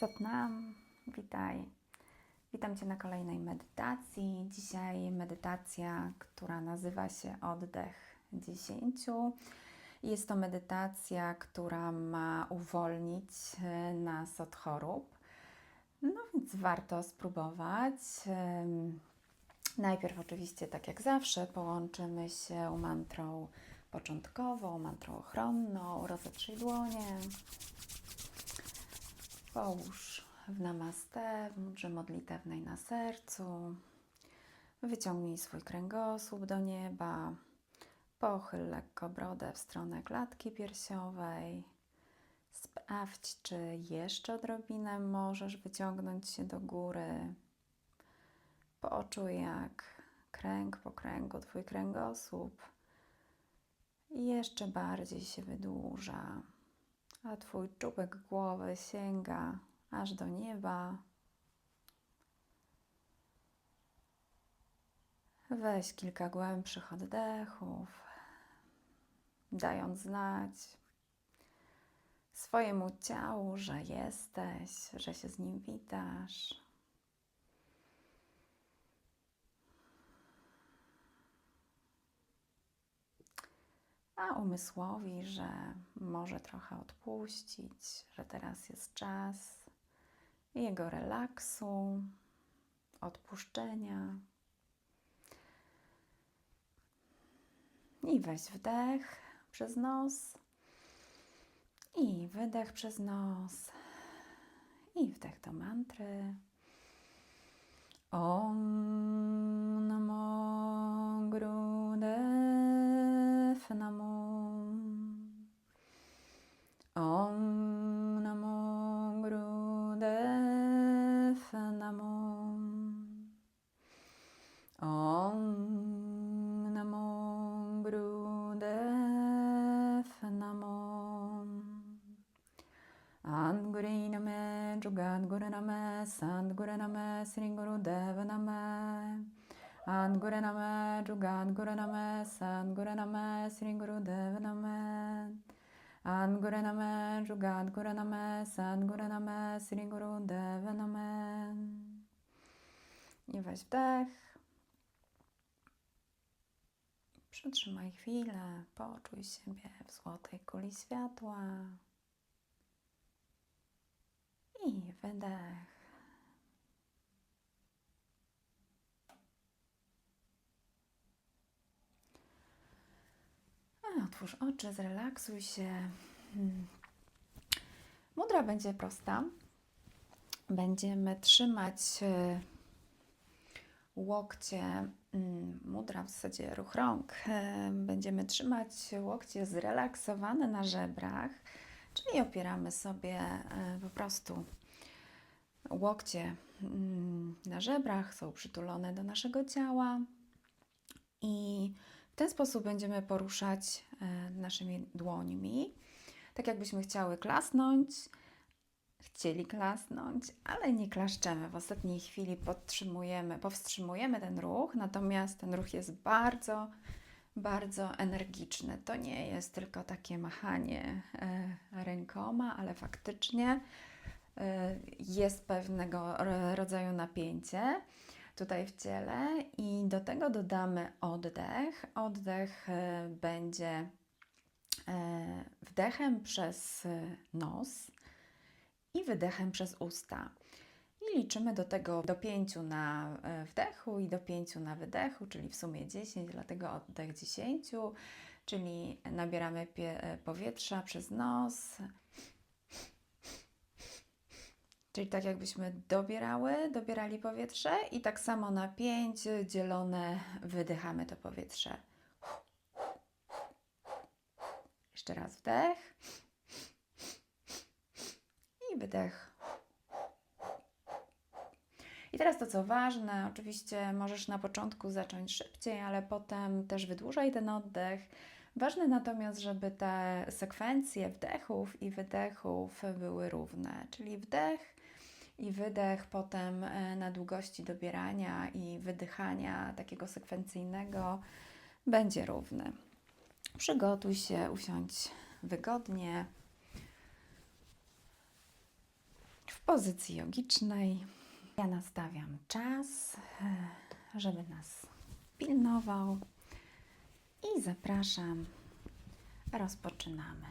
Satnam, witaj. Witam Cię na kolejnej medytacji. Dzisiaj medytacja, która nazywa się Oddech 10. Jest to medytacja, która ma uwolnić e, nas od chorób. No więc warto spróbować. Najpierw oczywiście, tak jak zawsze, połączymy się mantrą początkową, mantrą ochronną. Rozetrzyj dłonie. Połóż w namaste, w mudrze modlitewnej na sercu. Wyciągnij swój kręgosłup do nieba. Pochyl lekko brodę w stronę klatki piersiowej. Sprawdź, czy jeszcze odrobinę możesz wyciągnąć się do góry. Poczuj, jak kręg po kręgu Twój kręgosłup jeszcze bardziej się wydłuża, a Twój czubek głowy sięga aż do nieba. Weź kilka głębszych oddechów, dając znać swojemu ciału, że jesteś, że się z nim witasz. A umysłowi, że może trochę odpuścić, że teraz jest czas jego relaksu, odpuszczenia. I weź wdech przez nos i wydech przez nos i wdech do mantry. Om Namo Gurudev Namo Om Namo Gurudev Namo Om Namo Gurudev Namo Anguriname Jugadguraname Sandguraname Sringurudeva Name Anguraname Jugadguraname Sandguraname Sringurudeva Name Anguraname Jugadguraname Sandguraname Sringurudeva Name I weź wdech. Przytrzymaj chwilę, poczuj siebie w złotej kuli światła. I wydech. Otwórz oczy, zrelaksuj się. Hmm. Mudra będzie prosta. Będziemy trzymać e, łokcie, mm, mudra w zasadzie ruch rąk. E, Będziemy trzymać łokcie zrelaksowane na żebrach, czyli opieramy sobie e, po prostu łokcie mm, na żebrach, są przytulone do naszego ciała i ten sposób będziemy poruszać e, naszymi dłońmi, tak jakbyśmy chciały klasnąć, chcieli klasnąć, ale nie klaszczemy. W ostatniej chwili podtrzymujemy, powstrzymujemy ten ruch, natomiast ten ruch jest bardzo, bardzo energiczny. To nie jest tylko takie machanie e, rękoma, ale faktycznie e, jest pewnego ro- rodzaju napięcie tutaj w ciele i do tego dodamy oddech. Oddech e, będzie e, wdechem przez nos i wydechem przez usta. I liczymy do tego do 5 na e, wdechu i do 5 na wydechu, czyli w sumie 10, dlatego oddech 10, czyli nabieramy powietrza przez nos. Czyli tak jakbyśmy dobierały, dobierali powietrze i tak samo na 5 dzielone wydychamy to powietrze. Jeszcze raz wdech i wydech. I teraz to, co ważne, oczywiście możesz na początku zacząć szybciej, ale potem też wydłużaj ten oddech. Ważne natomiast, żeby te sekwencje wdechów i wydechów były równe, czyli wdech i wydech potem e, na długości dobierania i wydychania takiego sekwencyjnego będzie równy. Przygotuj się, usiądź wygodnie. W pozycji jogicznej. Ja nastawiam czas, e, żeby nas pilnował i zapraszam. Rozpoczynamy.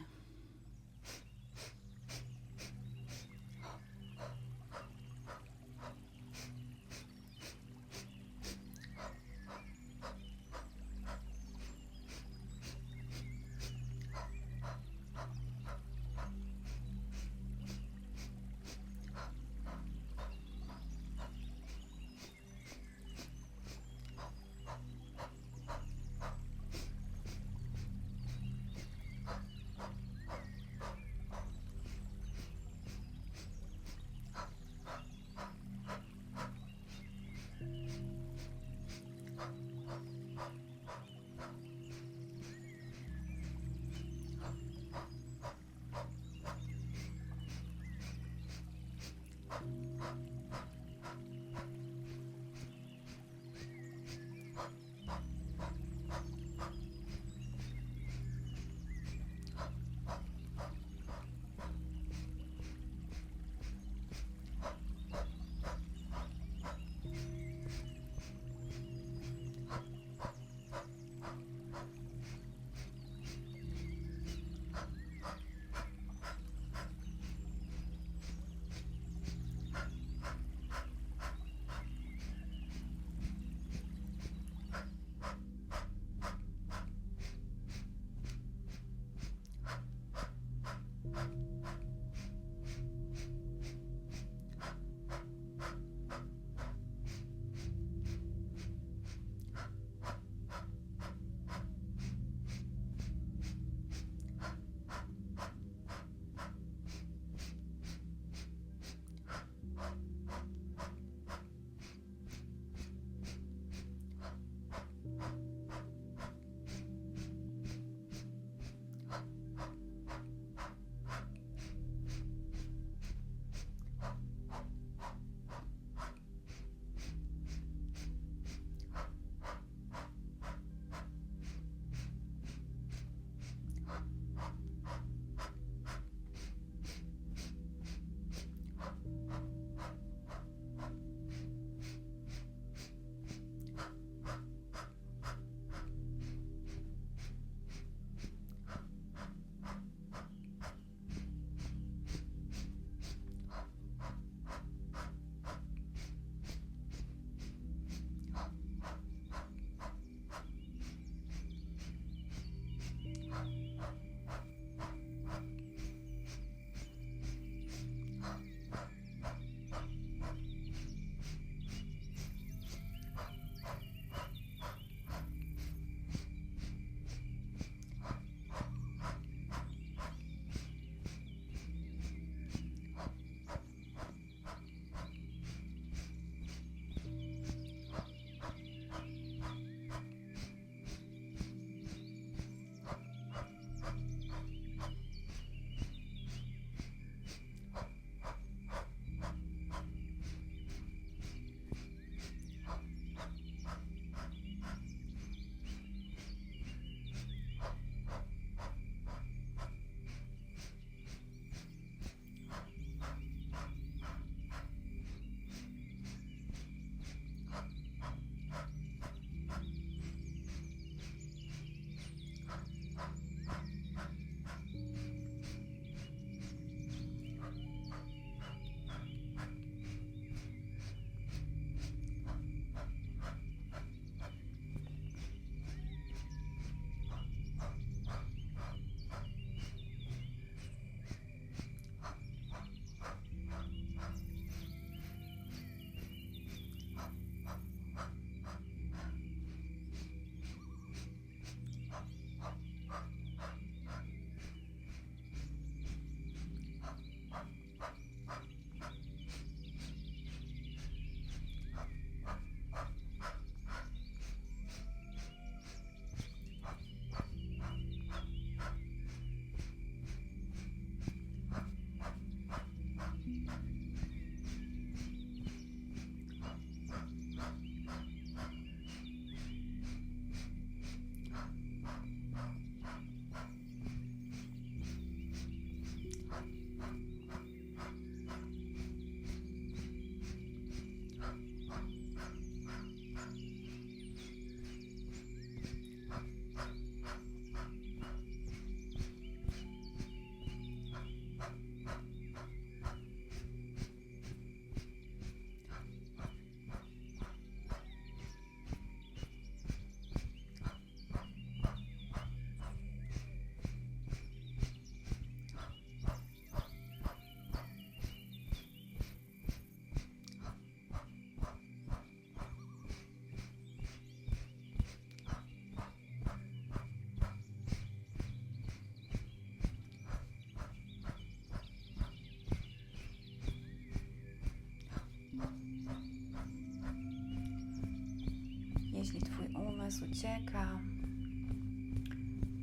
Czas ucieka.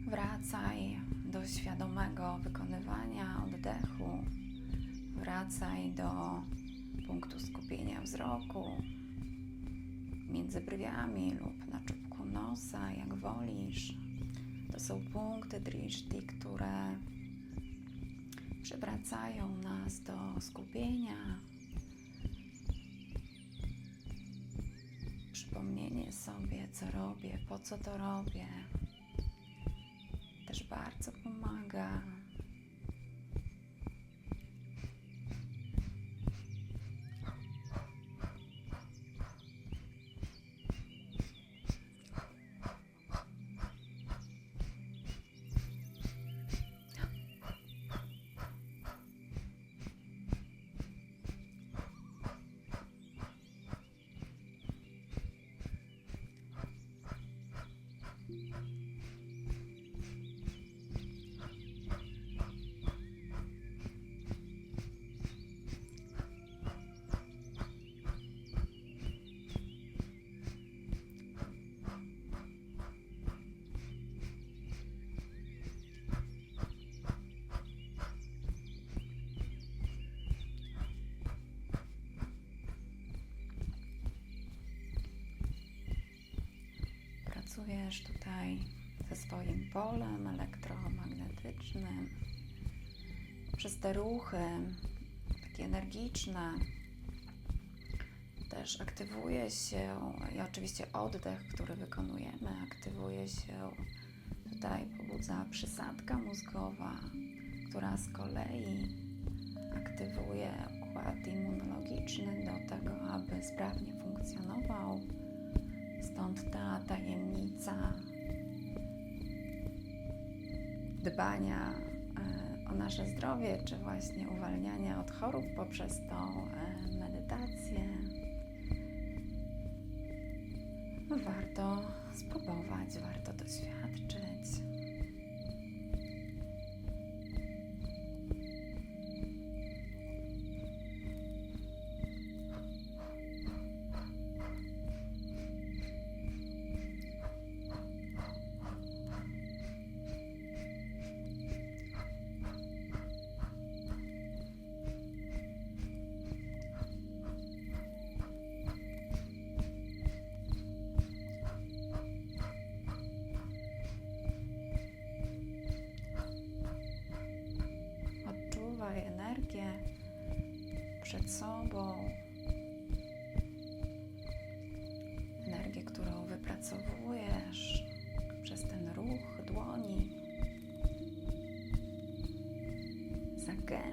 Wracaj do świadomego wykonywania oddechu. Wracaj do punktu skupienia wzroku między brwiami lub na czubku nosa, jak wolisz. To są punkty drishti, które przywracają nas do skupienia. Sobie, co robię, po co to robię, też bardzo pomaga. Pracujesz tutaj ze swoim polem elektromagnetycznym. Przez te ruchy, takie energiczne, też aktywuje się, i oczywiście oddech, który wykonujemy, aktywuje się tutaj, pobudza przysadka mózgowa, która z kolei aktywuje układ immunologiczny do tego, aby sprawnie funkcjonował. Stąd ta tajemnica dbania e, o nasze zdrowie, czy właśnie uwalniania od chorób poprzez tą e, medytację. Warto spróbować, warto doświadczyć.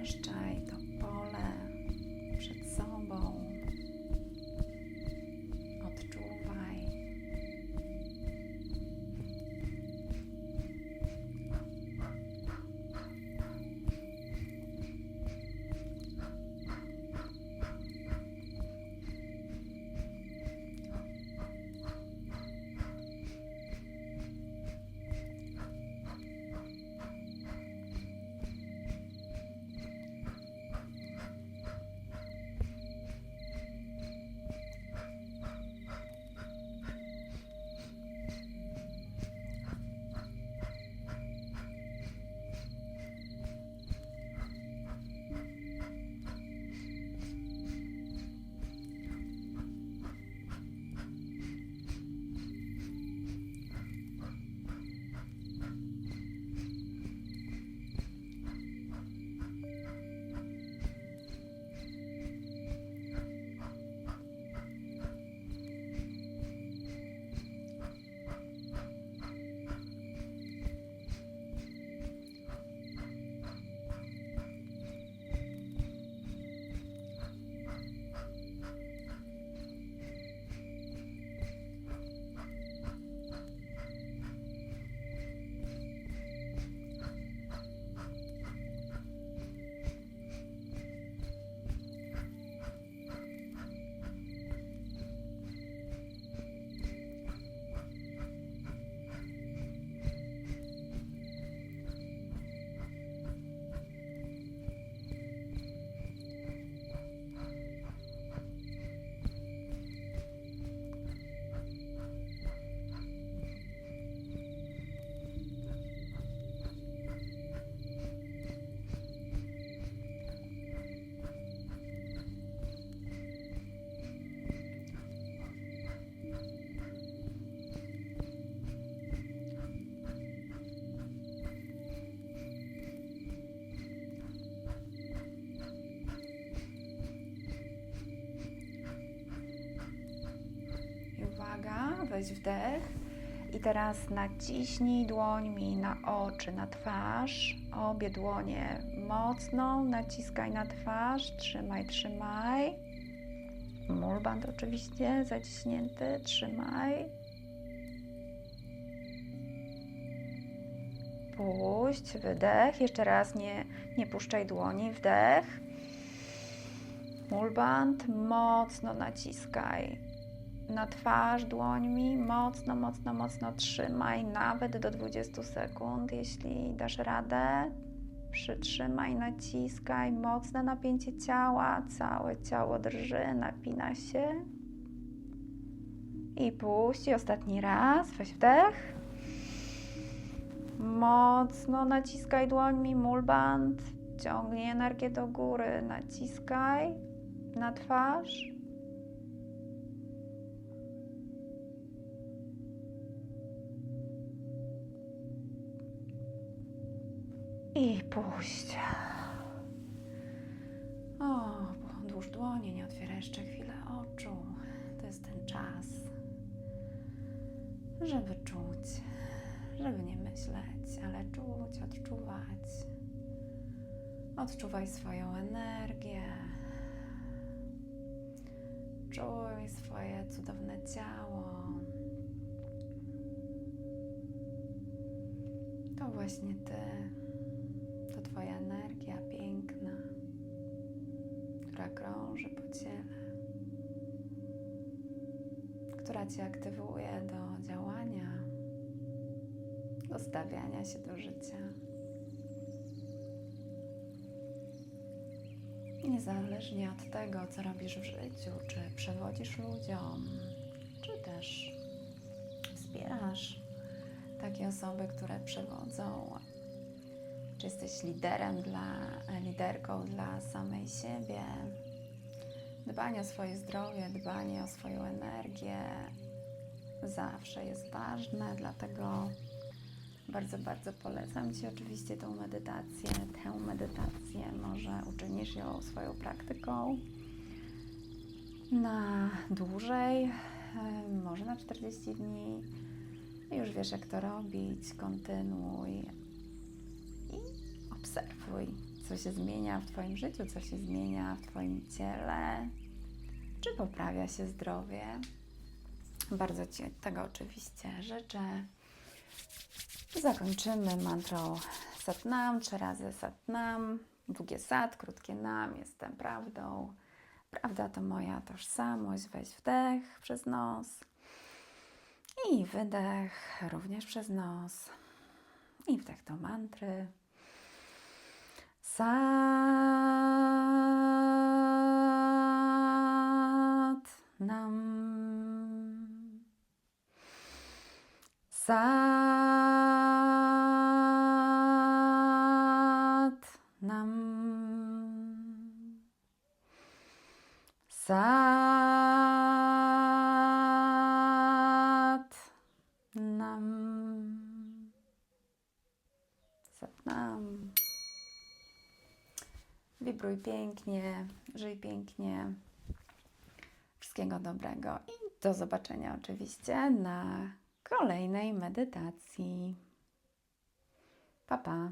Szczęścia. Weź wdech. I teraz naciśnij dłońmi na oczy, na twarz. Obie dłonie mocno naciskaj na twarz. Trzymaj, trzymaj. Mulband oczywiście zaciśnięty. Trzymaj. Puść, wydech. Jeszcze raz nie, nie puszczaj dłoni. Wdech. Mulband mocno naciskaj na twarz dłońmi, mocno, mocno, mocno trzymaj, nawet do 20 sekund, jeśli dasz radę. Przytrzymaj, naciskaj, mocne napięcie ciała, całe ciało drży, napina się. I puść, i ostatni raz, weź wdech. Mocno naciskaj dłońmi, mulband, ciągnij energię do góry, naciskaj na twarz. I puść. O, podłóż dłonie, nie otwieraj jeszcze chwilę oczu. To jest ten czas, żeby czuć, żeby nie myśleć, ale czuć, odczuwać. Odczuwaj swoją energię. Czuj swoje cudowne ciało. To właśnie ty. Twoja energia piękna, która krąży po ciele, która Cię aktywuje do działania, do stawiania się do życia. Niezależnie od tego, co robisz w życiu, czy przewodzisz ludziom, czy też wspierasz takie osoby, które przewodzą czy jesteś liderem dla, liderką dla samej siebie. Dbanie o swoje zdrowie, dbanie o swoją energię zawsze jest ważne, dlatego bardzo, bardzo polecam Ci oczywiście tą medytację. Tę medytację może uczynisz ją swoją praktyką na dłużej, może na 40 dni. Już wiesz, jak to robić, kontynuuj obserwuj, co się zmienia w Twoim życiu, co się zmienia w Twoim ciele, czy poprawia się zdrowie. Bardzo Ci tego oczywiście życzę. Zakończymy mantrą Satnam, trzy razy Satnam, długie Sat, krótkie Nam, jestem prawdą. Prawda to moja tożsamość, weź wdech przez nos i wydech również przez nos. I wdech do mantry. Sat Nam. Sat Nam. Sat Wibruj pięknie, żyj pięknie. Wszystkiego dobrego i do zobaczenia oczywiście na kolejnej medytacji. Pa, pa.